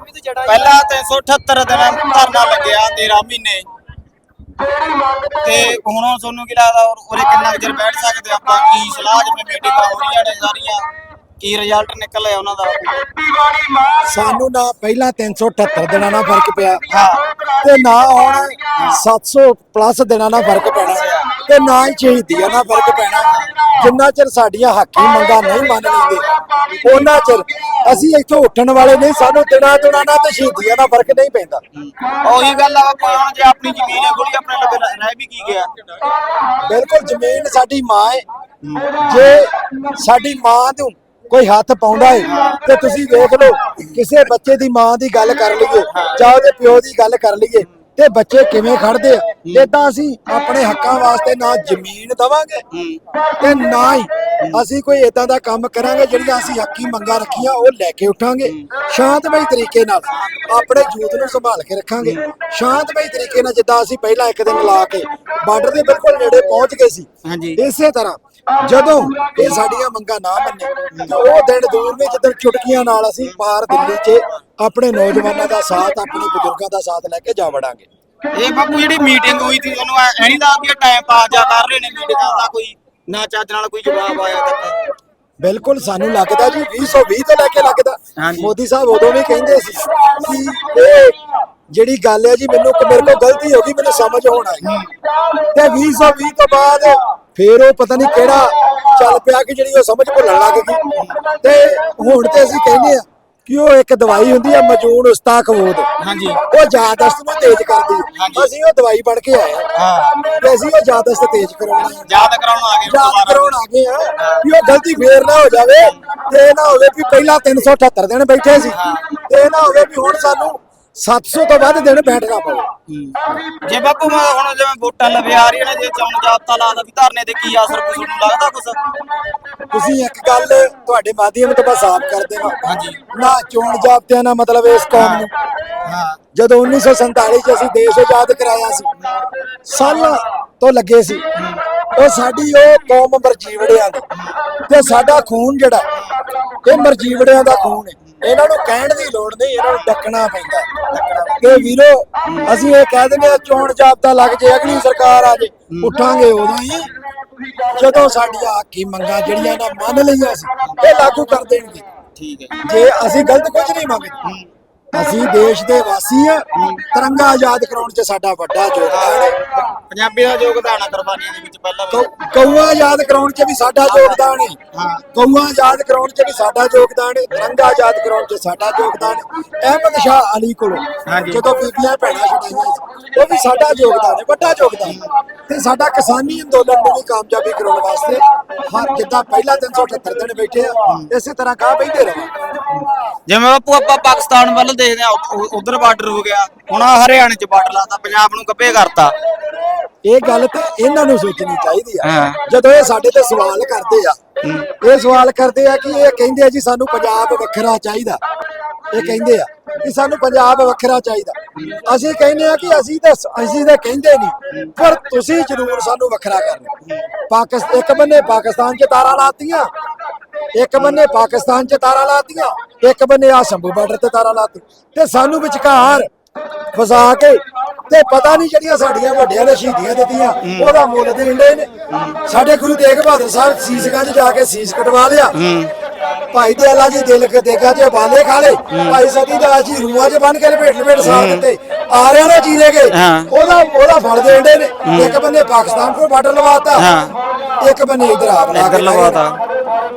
ਪਹਿਲਾਂ 378 ਦਿਨ ਧਰਨਾ ਲੱਗਿਆ 13 ਮਹੀਨੇ। ਤੇ ਹੁਣ ਤੁਹਾਨੂੰ ਕੀ ਲੱਗਦਾ ਉਰ- ਉਰੇ ਕਿੰਨਾ ਕੁ ਚਿਰ ਬੈਠ ਸਕਦੇ ਆਪਾਂ? ਕੀ ਸਲਾਹ ਜਿਵੇਂ ਮੀਟਿੰਗਾਂ ਹੋ ਰਹੀਆਂ ਨੇ ਸਾਰੀਆਂ ਕੀ ਰਿਜ਼ਲਟ ਨਿਕਲਿਆ ਉਹਨਾਂ ਦਾ? ਸਾਨੂੰ ਨਾ ਪਹਿਲਾਂ 378 ਦਿਨਾਂ ਨਾਲ ਫ਼ਰਕ ਪਿਆ ਹਾਂ। ਤੇ ਨਾ ਹੁਣ 700 ਪਲੱਸ ਦਿਨਾਂ ਨਾਲ ਫ਼ਰਕ ਪੈਣਾ ਤੇ ਨਾ ਹੀ ਸ਼ਹੀਦੀਆਂ ਨਾਲ ਫ਼ਰਕ ਪੈਣਾ। ਜਿੰਨਾ ਚਿਰ ਸਾਡੀਆਂ ਹੱਕੀ ਮੰਗਾਂ ਨਹੀਂ ਮੰਨ ਲੈਂਦੇ ਉਹਨਾਂ ਚਿਰ ਅਸੀਂ ਇੱਥੋਂ ਉੱਠਣ ਵਾਲੇ ਨਹੀਂ ਸਾਨੂੰ ਦਿਨਾਂ ਦਿਨਾਂ ਨਾਲ ਤੇ ਸ਼ਹੀਦੀਆਂ ਨਾਲ ਫ਼ਰਕ ਨਹੀਂ ਪੈਂਦਾ। ਉਹੀ ਗੱਲ ਆ ਬਾਪੂ ਹੁਣ ਜੇ ਆਪਣੀ ਜ਼ਮੀਨ ਹੈ ਖੁੱਲੀ ਆਪਣੇ ਲੱਗੇ ਰਹਿ- ਵੀ ਕੀ ਗਿਆ? ਬਿਲਕੁਲ ਜ਼ਮੀਨ ਸਾਡੀ ਮਾਂ ਹੈ। ਜੇ ਸਾਡੀ ਮਾਂ ਨੂੰ ਕੋਈ ਹੱਥ ਪਾਉਂਦਾ ਹੈ ਤੇ ਤੁਸੀਂ ਵੇਖ ਲਓ ਕਿਸੇ ਬੱਚੇ ਦੀ ਮਾਂ ਦੀ ਗੱਲ ਕਰ ਲਈਏ ਜਾਂ ਉਹਦੇ ਪਿਓ ਦੀ ਗੱਲ ਕਰ ਲਈਏ ਤੇ ਬੱਚੇ ਕਿਵੇਂ ਖੜਦੇ ਆ? ਇਦਾਂ ਅਸੀਂ ਆਪਣੇ ਹੱਕਾਂ ਵਾਸਤੇ ਨਾ ਜ਼ਮੀਨ ਦਵਾਂਗੇ ਤੇ ਨਾ ਹੀ ਅਸੀਂ ਕੋਈ ਇਦਾਂ ਦਾ ਕੰਮ ਕਰਾਂਗੇ ਜਿਹੜੀਆਂ ਅਸੀਂ ਹੱਕੀ ਮੰਗਾਂ ਰੱਖੀਆਂ ਉਹ ਲੈ ਕੇ ਉਠਾਂਗੇ। ਸ਼ਾਂਤਮਈ ਤਰੀਕੇ ਨਾਲ ਆਪਣੇ ਯੂਥ ਨੂੰ ਸੰਭਾਲ ਕੇ ਰੱਖਾਂਗੇ। ਸ਼ਾਂਤਮਈ ਤਰੀਕੇ ਨਾਲ ਜਿੱਦਾਂ ਅਸੀਂ ਪਹਿਲਾਂ ਇੱਕ ਦਿਨ ਲਾ ਕੇ ਬਾਰਡਰ ਦੇ ਬਿਲਕੁਲ ਨੇੜੇ ਪਹੁੰਚ ਗਏ ਸੀ ਇਸੇ ਤਰ੍ਹਾਂ ਜਦੋਂ ਇਹ ਸਾਡੀਆਂ ਮੰਗਾਂ ਨਾ ਮੰਨੇ ਉਹ ਦਿਨ ਦੂਰ ਨੇ ਜਦੋਂ ਚੁਟਕੀਆਂ ਨਾਲ ਅਸੀਂ ਪਾਰ ਦਿੱਲੀ 'ਚ ਆਪਣੇ ਨੌਜਵਾਨਾਂ ਦਾ ਸਾਥ ਆਪਣੇ ਬਜ਼ੁਰਗਾਂ ਦਾ ਸਾਥ ਲੈ ਕੇ ਜਾ ਵੜਾਂਗੇ। ਇਹ ਬਾਪੂ ਜਿਹੜੀ ਮੀਟਿੰਗ ਹੋਈ ਸੀ ਤੁਹਾਨੂੰ ਐ ਨਹੀਂ ਲੱਗਦਾ ਕਿ ਟਾਈਮ ਪਾਸ ਜਾ ਕਰ ਰਹੇ ਨੇ ਮੀਟਿੰਗਾਂ ਦਾ ਕੋਈ ਨਾ ਚੱਜ ਨਾਲ ਕੋਈ ਜਵਾਬ ਆਇਆ ਤੱਕ ਬਿਲਕੁਲ ਸਾਨੂੰ ਲੱਗਦਾ ਜੀ 2020 ਤੋਂ ਲੈ ਕੇ ਲੱਗਦਾ। ਮੋਦੀ ਸਾਹਿਬ ਉਦੋਂ ਵੀ ਕਹਿੰਦੇ ਸੀ ਕਿ ਇਹ ਜਿਹੜੀ ਗੱਲ ਹੈ ਜੀ ਮੈਨੂੰ ਮੇਰੇ ਕੋਲ ਗਲਤੀ ਹੋ ਗਈ ਮੈਨੂੰ ਸਮਝ ਹੁਣ ਆਈ। ਤੇ 2020 ਤੋਂ ਬਾਅਦ ਫੇਰ ਉਹ ਪਤਾ ਨਹੀਂ ਕਿਹੜਾ ਚੱਲ ਪਿਆ ਕਿ ਜਿਹੜੀ ਉਹ ਸਮਝ ਭੁੱਲਣ ਲੱਗ ਗਈ। ਤੇ ਹੁਣ ਤੇ ਅਸੀਂ ਕਹਿੰਦੇ ਆ ਕਿ ਉਹ ਇੱਕ ਦਵਾਈ ਹੁੰਦੀ ਆ ਮਜੂਨ ਉਸਤਾ ਖਵੋਦ ਹਾਂਜੀ। ਉਹ ਯਾਦਸ਼ਤ ਨੂੰ ਤੇਜ਼ ਕਰਦੀ। ਹੈ। ਅਸੀਂ ਉਹ ਦਵਾਈ ਬਣ ਕੇ ਆਏ ਹਾਂ। ਤੇ ਅਸੀਂ ਉਹ ਯਾਦਸ਼ਤ ਤੇਜ਼ ਕਰਾਉਣੀ ਹੈ ਯਾਦ ਕਰਾਉਣ ਆ ਗਏ ਯਾਦ ਕਰਾਉਣ ਆ ਗਏ ਆ ਕਿ ਉਹ ਗਲਤੀ ਫੇਰ ਨਾ ਹੋ ਜਾਵੇ ਤੇ ਇਹ ਨਾ ਹੋਵੇ ਵੀ ਪਹਿਲਾਂ 378 ਦਿਨ ਬੈਠੇ ਸੀ। ਤੇ ਇਹ ਨਾ ਹੋਵੇ ਵੀ ਹੁਣ ਸਾਨੂੰ 700 ਤੋਂ ਵੱਧ ਦਿਨ ਬੈਠਣਾ ਪਵੇ ਜੇ ਬਾਪੂ ਮੈਂ ਹੁਣ ਜਿਵੇਂ ਵੋਟਾਂ ਲਵੇ ਆ ਰਹੀਆਂ ਨੇ ਜੇ ਚੌਣ ਜਾਬਤਾ ਲਾਦਾ ਵੀ ਧਰਨੇ ਤੇ ਕੀ ਅਸਰ ਕੁਛ ਨੂੰ ਲੱਗਦਾ ਕੁਛ? ਤੁਸੀਂ ਇੱਕ ਗੱਲ ਤੁਹਾਡੇ ਮਾਧਿਅਮ ਤੋਂ ਬਸ ਆਪ ਕਰ ਦੇਣਾ ਹਾਂਜੀ। ਨਾ ਚੋਣ ਜਾਬਤਿਆਂ ਦਾ ਮਤਲਬ ਇਸ ਕੌਮ ਨੂੰ। ਹਾਂ। ਜਦੋਂ 1947 ਚ ਅਸੀਂ ਦੇਸ਼ ਆਜ਼ਾਦ ਕਰਾਇਆ ਸੀ ਸਾਲਾਂ ਤੋਂ ਲੱਗੇ ਸੀ ਉਹ ਸਾਡੀ ਉਹ ਕੌਮ ਮਰਜੀਵੜਿਆਂ ਦੀ ਤੇ ਸਾਡਾ ਖੂਨ ਜਿਹੜਾ ਇਹ ਮਰਜੀਵੜਿਆਂ ਦਾ ਖੂਨ ਹੈ। ਇਹਨਾਂ ਨੂੰ ਕਹਿਣ ਦੀ ਲੋੜ ਨਹੀਂ ਇਹਨਾਂ ਨੂੰ ਡੱਕਣਾ ਪੈਂਦਾ। ਤੇ ਵੀਰੋ ਅਸੀਂ ਇਹ ਕਹਿ ਦਿੰਦੇ ਆ ਚੋਣ ਜਾਬਤਾ ਲੱਗ ਜੇ ਅਗਲੀ ਸਰਕਾਰ ਆ ਜੇ ਉੱਠਾਂਗੇ ਉਦੋਂ ਹੀ ਜਦੋਂ ਸਾਡੀਆਂ ਹੱਕੀ ਮੰਗਾਂ ਜਿਹੜੀਆਂ ਨਾ ਮੰਨ ਲਈਆਂ ਸੀ ਇਹ ਲਾਗੂ ਕਰ ਦੇਣਗੇ। ਠੀਕ ਹੈ। ਜੇ ਅਸੀਂ ਗਲਤ ਕੁਝ ਨਹੀਂ ਮੰਗਦੇ ਅਸੀਂ ਦੇਸ਼ ਦੇ ਵਾਸੀ ਆ ਤਿਰੰਗਾ ਆਜ਼ਾਦ ਕਰਾਉਣ 'ਚ ਸਾਡਾ ਵੱਡਾ ਯੋਗਦਾਨ ਹੈ। ਪੰਜਾਬੀ ਦਾ ਯੋਗਦਾਨ ਆ ਕੁਰਬਾਨੀਆਂ ਦੇ ਵਿੱਚ ਪਹਿਲਾਂ ਵੀ। ਗਊਆਂ ਆਜ਼ਾਦ ਕਰਾਉਣ 'ਚ ਵੀ ਸਾਡਾ ਯੋਗਦਾਨ ਹੈ। ਗਊਆਂ ਆਜ਼ਾਦ ਕਰਾਉਣ 'ਚ ਵੀ ਸਾਡਾ ਯੋਗਦਾਨ ਹੈ। ਤਿਰੰਗਾ ਆਜ਼ਾਦ ਕਰਾਉਣ 'ਚ ਸਾਡਾ ਯੋਗਦਾਨ ਹੈ। ਅਹਿਮਦ ਸ਼ਾਹ ਅਲੀ ਕੋਲੋਂ ਹਾਂਜੀ। ਜਦੋਂ ਬੀਬੀਆਂ ਭੈਣਾਂ ਛੁਡਾਈਆਂ ਸੀ ਉਹ ਵੀ ਸਾਡਾ ਯੋਗਦਾਨ ਹੈ ਵੱਡਾ ਯੋਗਦਾਨ ਹੈ। ਤੇ ਸਾਡਾ ਕਿਸਾਨੀ ਅੰਦੋਲਨ ਨੂੰ ਵੀ ਕਾਮਯਾਬੀ ਕਰਾਉਣ ਵਾਸਤੇ ਹਰ ਜਿੱਦਾਂ ਪਹਿਲਾਂ 378 ਦਿਨ ਬੈਠੇ ਆ ਇਸੇ ਤਰ੍ਹਾਂ ਕਾ ਬੈਠੇ ਰਹਾਂਗੇ ਜਿਵੇਂ ਬਾਪੂ ਆਪਾਂ ਪਾਕਿਸਤਾਨ ਵੱਲ ਦੇਖਦੇ ਆ ਉਧਰ ਬਾਰਡਰ ਹੋ ਗਿਆ ਹੁਣ ਆਹ ਹਰਿਆਣੇ ਚ ਬਾਰਡਰ ਲਾਤਾ ਪੰਜਾਬ ਨੂੰ ਕੱਪੇ ਕਰਤਾ। ਇਹ ਗੱਲ ਤੇ ਇਹਨਾਂ ਨੂੰ ਸੋਚਣੀ ਚਾਹੀਦੀ ਆ। ਹਾਂ। ਜਦੋਂ ਇਹ ਸਾਡੇ ਤੇ ਸਵਾਲ ਕਰਦੇ ਆ ਇਹ ਸਵਾਲ ਕਰਦੇ ਆ ਕਿ ਇਹ ਕਹਿੰਦੇ ਆ ਜੀ ਸਾਨੂੰ ਪੰਜਾਬ ਵੱਖਰਾ ਚਾਹੀਦਾ। ਇਹ ਕਹਿੰਦੇ ਆ ਕਿ ਸਾਨੂੰ ਪੰਜਾਬ ਵੱਖਰਾ ਚਾਹੀਦਾ। ਅਸੀਂ ਕਹਿੰਦੇ ਆ ਕਿ ਅਸੀਂ ਤਾਂ ਅਸੀਂ ਤਾਂ ਕਹਿੰਦੇ ਨਹੀਂ ਪਰ ਤੁਸੀਂ ਜ਼ਰੂਰ ਸਾਨੂੰ ਵੱਖਰਾ ਕਰਨਾ। ਪਾਕਿਸਤਾਨ ਇੱਕ ਬੰਨੇ ਪਾਕਿਸਤਾਨ 'ਚ ਤਾਰਾਂ ਲਾਤੀਆਂ ਇੱਕ ਬੰਨੇ ਪਾਕਿਸਤਾਨ 'ਚ ਤਾਰਾਂ ਲਾਤੀਆਂ। ਇੱਕ ਬੰਨੇ ਆ ਸ਼ੰਭੂ ਬਾਰਡਰ ਤੇ ਤਾਰਾਂ ਲਾਤੀ ਤੇ ਸਾਨੂੰ ਵਿਚਕਾਰ ਫਸਾ ਕੇ ਤੇ ਪਤਾ ਨਹੀਂ ਜਿਹੜੀਆਂ ਸਾਡੀਆਂ ਵੱਡਿਆਂ ਨੇ ਸ਼ਹੀਦੀਆਂ ਦਿੱਤੀਆਂ ਉਹਦਾ ਮੁੱਲ ਦੇਣ ਨੇ। ਸਾਡੇ ਗੁਰੂ ਤੇਗ ਬਹਾਦਰ ਸਾਹਿਬ ਸੀਸਗੰਜ ਜਾ ਕੇ ਸੀਸ ਕਟਵਾ ਲਿਆ। ਭਾਈ ਦਿਆਲਾ ਜੀ ਦਿਲ ਕੇ ਦੇਖਾ ਜੇ ਬਾਲੇ ਖਾਲੇ ਭਾਈ ਸਤੀ ਦਾਸ ਜੀ ਰੂਹਾਂ 'ਚ ਬੰਨ ਕੇ ਲਪੇਟ ਲਪੇਟ ਸਾਰ ਦਿੱਤੇ। ਆਰਿਆਂ ਨੇ ਜੀਰੇ ਗਏ। ਹਾਂ। ਉਹਦਾ ਉਹਦਾ ਫਲ ਦੇਣ ਦੇ ਨੇ। ਇੱਕ ਬੰਨੇ ਪਾਕਿਸਤਾਨ ਕੋਲ ਬਾਰਡਰ ਲਵਾਤਾ। ਇੱਕ ਬੰਨੇ ਇਧਰ ਆਪ ਲਾ ਕੇ ਲਵਾਤਾ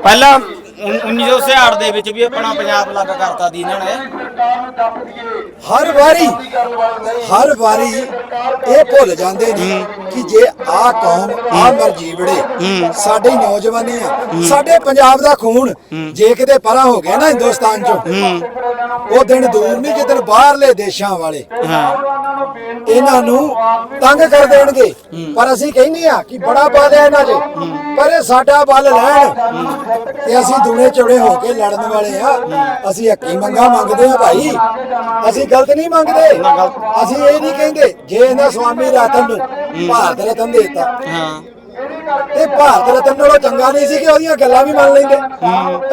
ਪਹਿਲਾਂ 1966 ਦੇ ਵਿੱਚ ਵੀ ਆਪਣਾ ਪੰਜਾਬ ਲੱਗ ਕਰਤਾ ਦੀ ਇਹਨਾਂ ਨੇ। ਹਰ ਵਾਰੀ ਹਰ ਵਾਰੀ ਇਹ ਭੁੱਲ ਜਾਂਦੇ ਨੇ ਕਿ ਜੇ ਆ ਕੌਮ ਆ ਮਰਜੀਵੜੇ ਸਾਡੇ ਨੌਜਵਾਨੇ ਆ। ਸਾਡੇ ਪੰਜਾਬ ਦਾ ਖੂਨ ਜੇ ਕਿਤੇ ਪਰਾਂ ਹੋ ਗਿਆ ਨਾ ਹਿੰਦੁਸਤਾਨ ਚੋਂ ਉਹ ਦਿਨ ਦੂਰ ਨਹੀਂ ਜਿੱਦਣ ਬਾਹਰਲੇ ਦੇਸ਼ਾਂ ਵਾਲੇ ਇਹਨਾਂ ਨੂੰ ਤੰਗ ਕਰ ਦੇਣਗੇ। ਪਰ ਅਸੀਂ ਕਹਿੰਦੇ ਆ ਕਿ ਬੜਾ ਬਲ ਹੈ ਇਹਨਾਂ 'ਚ। ਪਰ ਇਹ ਸਾਡਾ ਬਲ ਲੈਣ। ਤੇ ਅਸੀਂ ਦੂਣੇ ਚੌੜੇ ਹੋ ਕੇ ਲੜਨ ਵਾਲੇ ਆ। ਅਸੀਂ ਹੱਕੀ ਮੰਗਾ ਮੰਗਦੇ ਆ ਭਾਈ। ਅਸੀਂ ਗਲਤ ਨਹੀਂ ਮੰਗਦੇ। ਅਸੀਂ ਇਹ ਨਹੀਂ ਕਹਿੰਦੇ ਜੇ ਇਹਨਾਂ ਸਵਾਮੀ ਰਤਨ ਨੂੰ ਭਾਰਤ ਰਤਨ ਦੇਤਾ। ਹਾਂ। ਤੇ ਭਾਰਤ ਰਤਨ ਨਾਲੋਂ ਚੰਗਾ ਨਹੀਂ ਸੀ ਕਿ ਉਹਦੀਆਂ ਗੱਲਾਂ ਵੀ ਮੰਨ ਲੈਂਦੇ।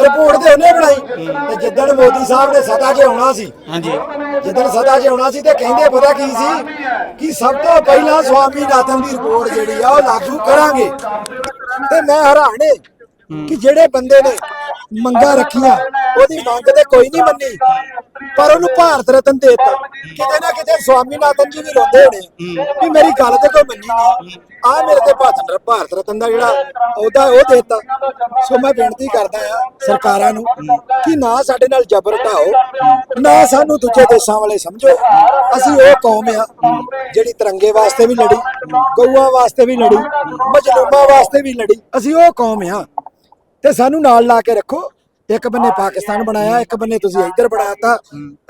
ਰਿਪੋਰਟ ਤੇ ਉਹਨੇ ਬਣਾਈ। ਤੇ ਜਿੱਦਣ ਮੋਦੀ ਸਾਹਿਬ ਨੇ ਸੱਤਾ 'ਚ ਆਉਣਾ ਸੀ ਹਾਂਜੀ। ਜਿੱਦਣ ਸੱਤਾ 'ਚ ਆਉਣਾ ਸੀ ਤੇ ਕਹਿੰਦੇ ਪਤਾ ਕੀ ਸੀ ਕਿ ਸਭ ਤੋਂ ਪਹਿਲਾਂ ਸਵਾਮੀਨਾਥਨ ਦੀ ਰਿਪੋਰਟ ਜਿਹੜੀ ਆ ਉਹ ਲਾਗੂ ਕਰਾਂਗੇ। ਤੇ ਮੈਂ ਹੈਰਾਨ ਕਿ ਜਿਹੜੇ ਬੰਦੇ ਨੇ ਮੰਗਾ ਰੱਖੀਆਂ। ਉਹਦੀ ਮੰਗ ਤੇ ਕੋਈ ਨਹੀਂ ਮੰਨੀ। ਪਰ ਉਹਨੂੰ ਭਾਰਤ ਰਤਨ ਦੇ ਦਿੱਤਾ। ਕਿਤੇ ਨਾ ਕਿਤੇ ਸਵਾਮੀਨਾਥਨ ਜੀ ਵੀ ਰੋਂਦੇ ਹੋਣੇ ਵੀ ਮੇਰੀ ਗੱਲ ਤੇ ਕੋਈ ਮੰਨੀ ਨਹੀਂ। ਆ ਮੇਰੇ ਤੇ ਭਾਰਤ ਭਾਰਤ ਰਤਨ ਦਾ ਜਿਹੜਾ ਉਹਦਾ ਉਹ ਦੇ ਦਿੱਤਾ। ਸੋ ਮੈਂ ਬੇਨਤੀ ਕਰਦਾ ਆ ਸਰਕਾਰਾਂ ਨੂੰ ਕਿ ਨਾ ਸਾਡੇ ਨਾਲ ਜ਼ਬਰ ਢਾਓ। ਨਾ ਸਾਨੂੰ ਦੂਜੇ ਦੇਸ਼ਾਂ ਵਾਲੇ ਸਮਝੋ। ਅਸੀਂ ਉਹ ਕੌਮ ਆ ਜਿਹੜੀ ਤਿਰੰਗੇ ਵਾਸਤੇ ਵੀ ਲੜੀ ਗਊਆਂ ਵਾਸਤੇ ਵੀ ਲੜੀ ਮਜਲੂਮਾਂ ਵਾਸਤੇ ਵੀ ਲੜੀ। ਅਸੀਂ ਉਹ ਕੌਮ ਆ ਤੇ ਸਾਨੂੰ ਨਾਲ ਲਾ ਕੇ ਰੱਖੋ। ਇੱਕ ਬੰਨੇ ਪਾਕਿਸਤਾਨ ਬਣਾਇਆ ਇੱਕ ਬੰਨੇ ਤੁਸੀਂ ਇੱਧਰ ਬਣਾਤਾ।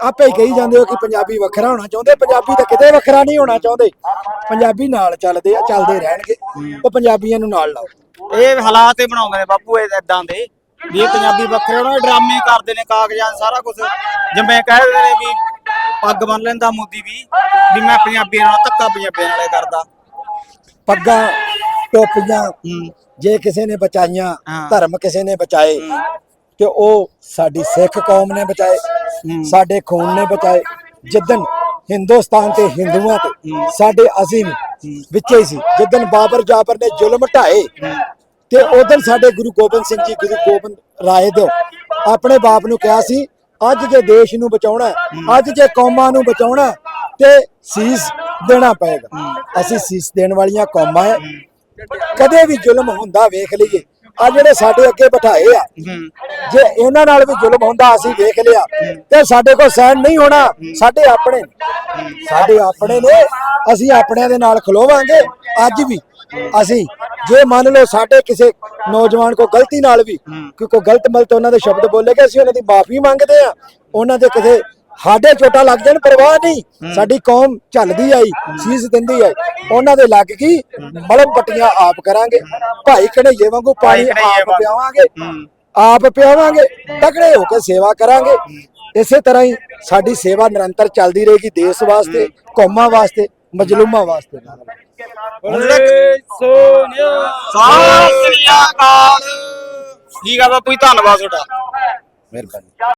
ਆਪੇ ਹੀ ਕਹੀ ਜਾਂਦੇ ਹੋ ਕਿ ਪੰਜਾਬੀ ਵੱਖਰਾ ਹੋਣਾ ਚਾਹੁੰਦੇ ਪੰਜਾਬੀ ਤਾਂ ਕਿਤੇ ਵੱਖਰਾ ਨਹੀਂ ਹੋਣਾ ਚਾਹੁੰਦੇ। ਪੰਜਾਬੀ ਨਾਲ ਚੱਲਦੇ ਆ ਚੱਲਦੇ ਰਹਿਣਗੇ। ਉਹ ਪੰਜਾਬੀਆਂ ਨੂੰ ਨਾਲ ਲਾਓ। ਇਹ ਹਾਲਾਤ ਹੀ ਬਣਾਉਂਦੇ ਨੇ ਬਾਪੂ ਇਹ ਇਦਾਂ ਦੇ। ਵੀ ਪੰਜਾਬੀ ਵੱਖਰੇ ਦੇ ਡਰਾਮੇ ਕਰਦੇ ਨੇ ਕਾਗਜ਼ਾਂ ਸਾਰਾ ਕੁਝ ਜਿਵੇਂ ਕਹਿ ਦਿੰਦੇ ਨੇ ਵੀ ਪੱਗ ਬੰਨ ਲੈਂਦਾ ਮੋਦੀ ਵੀ ਵੀ ਮੈਂ ਪੰਜਾਬੀਆਂ ਨਾਲ ਧੱਕਾ ਪੰਜਾਬੀਆਂ ਨਾਲੇ ਕਰਦਾ। ਪੱਗਾਂ ਟੋਪੀਆਂ ਜੇ ਕਿਸੇ ਨੇ ਬਚਾਈਆਂ। ਧਰਮ ਕਿਸੇ ਨੇ ਬਚਾਏ ਤੇ ਉਹ ਸਾਡੀ ਸਿੱਖ ਕੌਮ ਨੇ ਬਚਾਏ ਸਾਡੇ ਖੂਨ ਨੇ ਬਚਾਏ। ਜਿੱਦਨ ਹਿੰਦੁਸਤਾਨ ਤੇ ਹਿੰਦੂਆਂ ਤੇ ਸਾਡੇ ਅਸੀਂ ਵਿੱਚੇ ਹੀ ਸੀ ਜਿੱਦਨ ਬਾਬਰ ਜਾਬਰ ਨੇ ਜ਼ੁਲਮ ਢਾਏ ਤੇ ਉਦੋਂ ਸਾਡੇ ਗੁਰੂ ਗੋਬਿੰਦ ਸਿੰਘ ਜੀ ਗੁਰੂ ਗੋਬਿੰਦ ਰਾਏ ਦਿਓ ਆਪਣੇ ਬਾਪ ਨੂੰ ਕਿਹਾ ਸੀ ਅੱਜ ਜੇ ਦੇਸ਼ ਨੂੰ ਬਚਾਉਣਾ ਅੱਜ ਜੇ ਕੌਮਾਂ ਨੂੰ ਬਚਾਉਣਾ ਤੇ ਸੀਸ ਦੇਣਾ ਪਏਗਾ। ਅਸੀਂ ਸੀਸ ਦੇਣ ਵਾਲੀਆਂ ਕੌਮਾਂ ਹੈ। ਕਦੇ ਵੀ ਜ਼ੁਲਮ ਹੁੰਦਾ ਵੇਖ ਲਈਏ। ਆ ਜਿਹੜੇ ਸਾਡੇ ਅੱਗੇ ਬਿਠਾਏ ਆ, ਜੇ ਇਹਨਾਂ ਨਾਲ ਵੀ ਜ਼ੁਲਮ ਹੁੰਦਾ, ਅਸੀਂ ਵੇਖ ਲਿਆ, ਤੇ ਸਾਡੇ ਕੋਲ ਸਹਿਣ ਨਹੀਂ ਹੋਣਾ, ਸਾਡੇ ਆਪਣੇ ਸਾਡੇ ਆਪਣੇ ਨੇ, ਅਸੀਂ ਆਪਣਿਆਂ ਦੇ ਨਾਲ ਖਲੋਵਾਂਗੇ, ਅੱਜ ਵੀ। ਅਸੀਂ, ਜੇ ਮੰਨ ਲਓ ਸਾਡੇ ਕਿਸੇ ਨੌਜਵਾਨ ਕੋ ਗਲਤੀ ਨਾਲ ਵੀ ਕਿ ਕੋਈ ਗਲਤ ਮਲਤ ਉਹਨਾਂ ਦੇ ਸ਼ਬਦ ਬੋਲੇਗੇ ਅਸੀਂ ਉਹਨਾਂ ਦੀ ਮਾਫੀ ਮੰਗਦੇ ਆ, ਉਹਨਾਂ ਦੇ ਕਿਸੇ ਸਾਡੇ ਚੋਟਾ ਲੱਗ ਜਾਣ ਪਰਵਾਹ ਨਹੀਂ। ਸਾਡੀ ਕੌਮ ਚੱਲਦੀ ਆਈ ਸੀਸ ਦਿੰਦੀ ਆਈ। ਉਹਨਾਂ ਦੇ ਲੱਗ ਗਈ ਮਲਮ ਪੱਟੀਆਂ ਆਪ ਕਰਾਂਗੇ। ਭਾਈ ਕਢਈਏ ਵਾਂਗੂ ਪਾਣੀ ਆਪ ਵਾਂਗੂ। ਪਿਆਵਾਂਗੇ। ਆਪ ਪਿਆਵਾਂਗੇ। ਤਕੜੇ ਹੋ ਕੇ ਸੇਵਾ ਕਰਾਂਗੇ। ਇਸੇ ਤਰ੍ਹਾਂ ਹੀ ਸਾਡੀ ਸੇਵਾ ਨਿਰੰਤਰ ਚੱਲਦੀ ਰਹੇਗੀ ਦੇਸ਼ ਵਾਸਤੇ ਕੌਮਾਂ ਵਾਸਤੇ ਮਜਲੂਮਾਂ ਵਾਸਤੇ। ਸੋਨਿਆ ਸਤਿ ਸ੍ਰੀ ਅਕਾਲ। ਠੀਕ ਆ ਬਾਪੂ ਜੀ ਧੰਨਵਾਦ ਤੁਹਾਡਾ। ਮਿਹਰਬਾਨੀ।